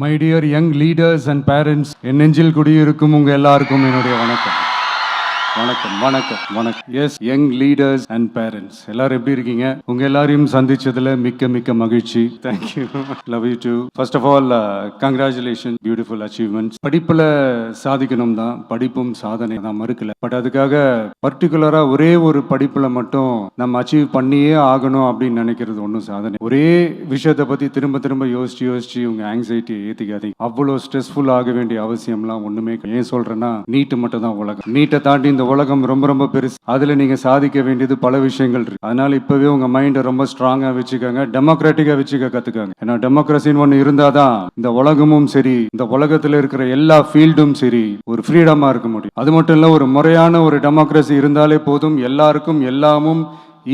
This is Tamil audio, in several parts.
My dear young leaders and parents என் நெஞ்சில் குடியிருக்கும் உங்கள் எல்லாருக்கும் என்னுடைய வணக்கம். வணக்கம் வணக்கம் வணக்கம். Yes young leaders and parents எல்லாரும் எப்படி இருக்கீங்க? உங்க எல்லாரையும் சந்திச்சதுல மிக்க மிக்க மகிழ்ச்சி. Thank you love you too first of all congratulation beautiful achievements படிப்புல சாதிக்கணும் தான் படிப்பும் சாதனை. தான் மறுக்கல. பட் அதுக்காக பர்டிகுலரா ஒரே ஒரு படிப்புல மட்டும் நம்ம அச்சீவ் பண்ணியே ஆகணும் அப்படின்னு நினைக்கிறது ஒன்றும் சாதனை. ஒரே விஷயத்தை பத்தி திரும்ப திரும்ப யோசிச்சு யோசிச்சு உங்க ஆங்ஸைட்டியை ஏத்திக்காதீங்க. அவ்வளோ ஸ்ட்ரெஸ்ஃபுல் ஆக வேண்டிய அவசியம்லாம் ஒண்ணுமே ஏன் சொல்றேன்னா நீட்டு மட்டும் தான் உலகம். நீட்டை தாண்டி இந்த உலகம் ரொம்ப ரொம்ப பெருசு. அதுல நீங்க சாதிக்க வேண்டியது பல விஷயங்கள் இருக்கு. அதனால இப்பவே உங்க மைண்டை ரொம்ப ஸ்ட்ராங்கா வச்சுக்கோங்க. டெமோக்ராட்டிக்கா வச்சுக்க கத்துக்கோங்க. ஏன்னா டெமோக்ரஸின்னு ஒண்ணு இருந்தாதான் இந்த உலகமும் சரி இந்த உலகத்துல இருக்கிற எல்லா ஃபீல்டும் சரி ஒரு ஃப்ரீடமா இருக்க முடியும். அது மட்டும் இல்ல ஒரு முறையான ஒரு டெமோக்ரஸி இருந்தாலே போதும். எல்லாருக்கும் எல்லாமும்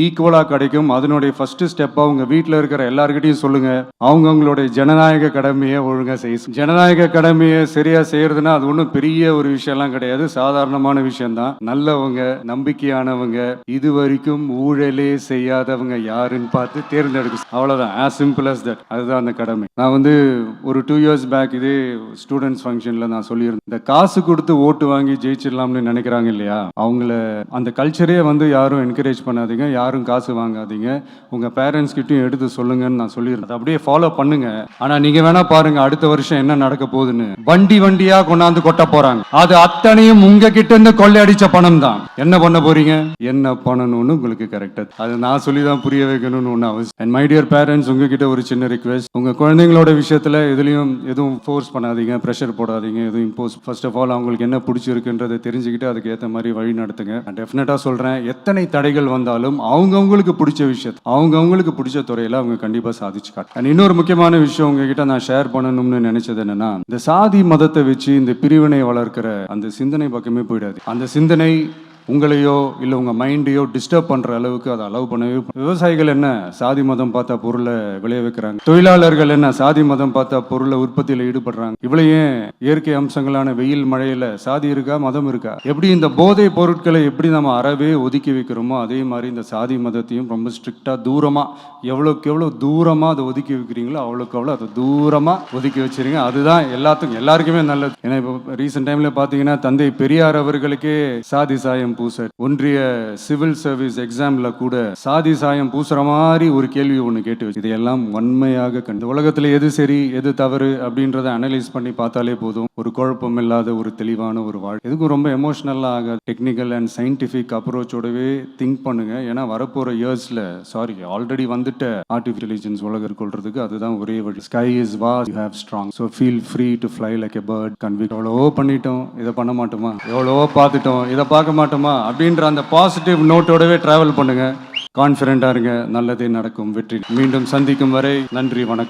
ஈக்குவலாக கிடைக்கும். அதனுடைய ஃபர்ஸ்ட் ஸ்டெப்பாக உங்கள் வீட்டில் இருக்கிற எல்லாருக்கிட்டையும் சொல்லுங்க. அவங்கவுங்களுடைய ஜனநாயக கடமையை ஒழுங்காக செய்யும் ஜனநாயக கடமையை சரியாக செய்யறதுன்னா அது ஒன்றும் பெரிய ஒரு விஷயம்லாம் கிடையாது. சாதாரணமான விஷயம்தான். நல்லவங்க நம்பிக்கையானவங்க இது வரைக்கும் ஊழலே செய்யாதவங்க யாருன்னு பார்த்து தேர்ந்தெடுக்க அவ்வளோதான் ஆஸ் சிம்பிள் அஸ் தட் அதுதான் அந்த கடமை. நான் வந்து ஒரு டூ இயர்ஸ் பேக் இதே ஸ்டூடெண்ட்ஸ் ஃபங்க்ஷனில் நான் சொல்லியிருந்தேன். இந்த காசு கொடுத்து ஓட்டு வாங்கி ஜெயிச்சிடலாம்னு நினைக்கிறாங்க இல்லையா? அவங்கள அந்த கல்ச்சரே வந்து யாரும் என்கரேஜ் பண்ணாதீங்க. யாரும் காசு வாங்காதீங்க. உங்க பேரண்ட்ஸ்கிட்டையும் எடுத்து சொல்லுங்கன்னு நான் சொல்லியிருந்தேன். அப்படியே ஃபாலோ பண்ணுங்க. ஆனால் நீங்கள் வேணா பாருங்க அடுத்த வருஷம் என்ன நடக்க போகுதுன்னு. வண்டி வண்டியா கொண்டாந்து கொட்ட போறாங்க. அது அத்தனையும் உங்க கிட்ட இருந்து கொள்ளையடிச்ச பணம் தான் என்ன பண்ண போறீங்க? என்ன பண்ணணும்னு உங்களுக்கு கரெக்டாக அது நான் சொல்லி தான் புரிய வைக்கணும்னு ஒன்று அவசியம். அண்ட் மை டியர் பேரண்ட்ஸ் உங்ககிட்ட ஒரு சின்ன ரிக்வெஸ்ட் உங்க குழந்தைங்களோட விஷயத்துல எதுலையும் எதுவும் ஃபோர்ஸ் பண்ணாதீங்க ப்ரெஷர் போடாதீங்க எதுவும் இம்போஸ் ஃபர்ஸ்ட் ஆஃப் ஆல் அவங்களுக்கு என்ன பிடிச்சிருக்குன்றதை தெரிஞ்சுக்கிட்டு அதுக்கு ஏற்ற மாதிரி வழி நடத்துங்க. டெஃபினட்டா சொல்றேன் எத்தனை தடைகள் வந்தாலும் அவங்கவுங்களுக்கு பிடிச்ச விஷயத்தை அவங்கவுங்களுக்கு பிடிச்ச துறையில அவங்க கண்டிப்பா சாதிச்சு காட்டு. அண்ட் இன்னொரு முக்கியமான விஷயம் உங்ககிட்ட நான் ஷேர் பண்ணணும்னு நினைச்சது என்னன்னா இந்த சாதி மதத்தை வச்சு இந்த பிரிவினை வளர்க்கிற அந்த சிந்தனை பக்கமே போயிடாது. அந்த சிந்தனை உங்களையோ இல்லை உங்கள் மைண்டையோ டிஸ்டர்ப் பண்ணுற அளவுக்கு அதை அலோவ் பண்ணவே விவசாயிகள் என்ன சாதி மதம் பார்த்தா பொருளை விளைய வைக்கிறாங்க? தொழிலாளர்கள் என்ன சாதி மதம் பார்த்தா பொருளை உற்பத்தியில் ஈடுபடுறாங்க? இவ்வளையே இயற்கை அம்சங்களான வெயில் மழையில் சாதி இருக்கா மதம் இருக்கா? எப்படி இந்த போதை பொருட்களை எப்படி நம்ம அறவே ஒதுக்கி வைக்கிறோமோ அதே மாதிரி இந்த சாதி மதத்தையும் ரொம்ப ஸ்ட்ரிக்டாக தூரமாக எவ்வளோக்கு எவ்வளோ தூரமாக அதை ஒதுக்கி வைக்கிறீங்களோ அவ்வளோக்கு அவ்வளோ அதை தூரமாக ஒதுக்கி வச்சிருங்க. அதுதான் எல்லாத்துக்கும் எல்லாருக்குமே நல்லது. ஏன்னா இப்போ ரீசெண்ட் டைமில் பார்த்தீங்கன்னா தந்தை பெரியார் அவர்களுக்கே சாதி சாயம் பூச ஒன்றிய சிவில் சர்வீஸ் எக்ஸாம்ல கூட சாதி சாயம் பூசுற மாதிரி ஒரு கேள்வி ஒன்று கேட்டு வச்சு இதையெல்லாம் வன்மையாக கண்டு உலகத்தில் எது சரி எது தவறு அப்படின்றத அனலைஸ் பண்ணி பார்த்தாலே போதும். ஒரு குழப்பம் இல்லாத ஒரு தெளிவான ஒரு வாழ்க்கை. எதுக்கும் ரொம்ப எமோஷனலாக ஆகாது டெக்னிக்கல் அண்ட் சயின்டிஃபிக் அப்ரோச்சோடவே திங்க் பண்ணுங்க. ஏன்னா வரப்போகிற இயர்ஸ்ல சாரி ஆல்ரெடி வந்துட்ட ஆர்டிஃபிஷியல் இன்டெலிஜென்ஸ் உலகம் கொள்றதுக்கு அதுதான் ஒரே வழி. ஸ்கை இஸ் வா you have strong so feel free to fly like a bird convict எவ்வளவோ பண்ணிட்டோம். இதை பண்ண மாட்டோமா? எவ்வளவோ பார்த்துட்டோம். இதை பார்க்க மாட்டோம்? அப்படின்ற அந்த பாசிட்டிவ் நோட்டோடவே டிராவல் பண்ணுங்க. கான்ஃபிடென்ட்டாக இருங்க. நல்லதே நடக்கும். வெற்றி. மீண்டும் சந்திக்கும் வரை நன்றி வணக்கம்.